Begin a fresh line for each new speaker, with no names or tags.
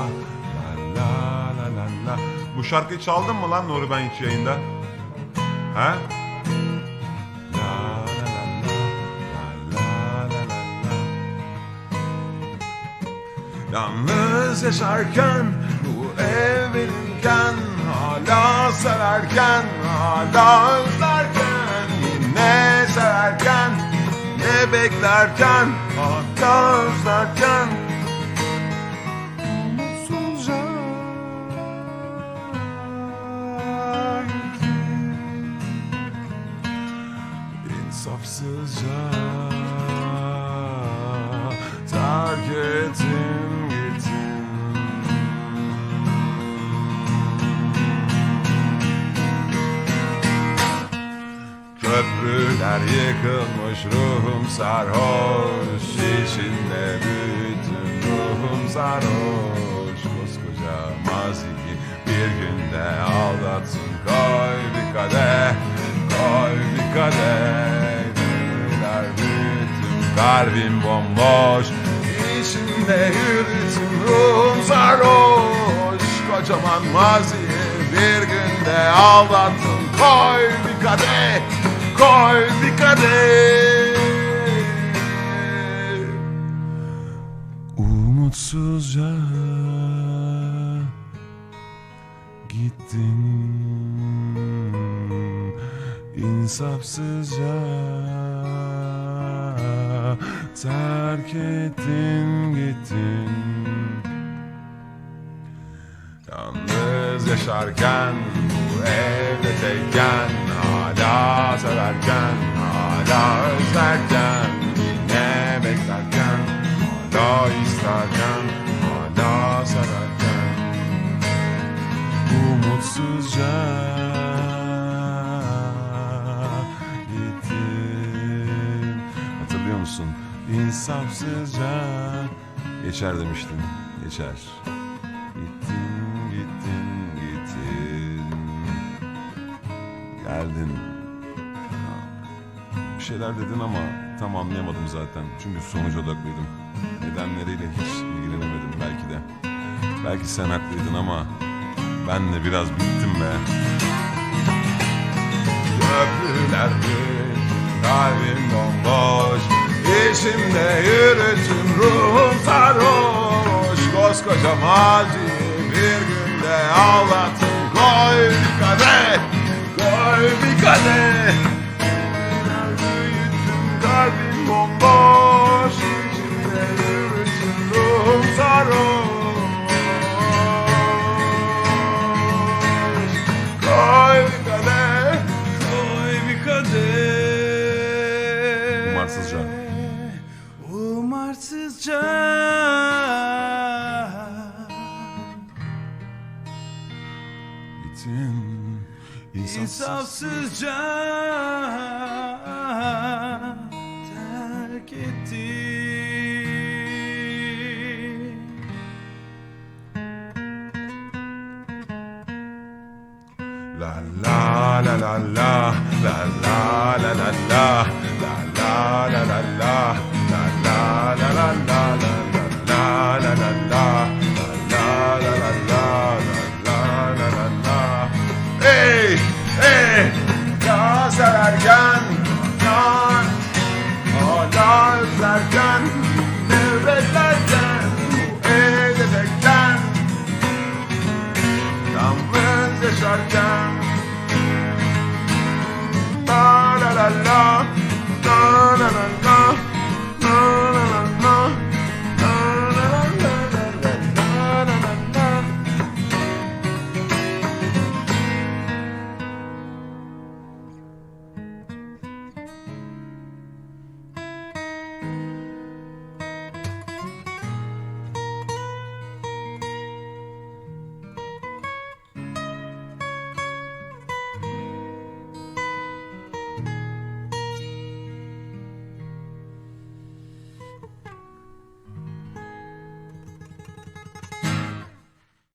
la la la la la. Bu şarkıyı çaldın mı lan Nuri ben hiç yayında? He? Yalnız yaşarken bu ev benimken Hala severken, hala özlerken Yine severken, ne beklerken Hatta özlerken İnsafsızca terk ettim gittim. Köprüler yıkılmış ruhum sarhoş İçinde bütün ruhum sarhoş. Koskoca maziyi bir günde aldatsın Koy bir kadeh, koy bir kadeh kalbim bomboş. İçinde yürütün ruhum sarhoş. Kocaman maziyi bir günde aldattın Koy bir kadeh, koy bir kadeh. Umutsuzca gittin insafsızca terk ettin gittin. Yalnız yaşarken bu evde tekken Hala severken hala özlerken Yine beklerken hala isterken Hala severken. Umutsuzca musun? İnsafsızca Geçer demiştin. Geçer. Gittin, gittin, gittin. Geldin. Bir şeyler dedin ama tam anlayamadım zaten. Çünkü sonuç odaklıydım. Nedenleriyle hiç ilgilenemedim belki de. Belki sen haklıydın ama ben de biraz bittim be. Köprüler kalbim bomboş peşimde yürütüm ruhum sarhoş Koskoca macit İnsafsız
insafsızca terk etti.
La la la la la la la la la la la la la la la la la la Ya severken Can. Hala özlerken Nefretlerken Bu evde tekken Yalnız yaşarken. La la la la La la la la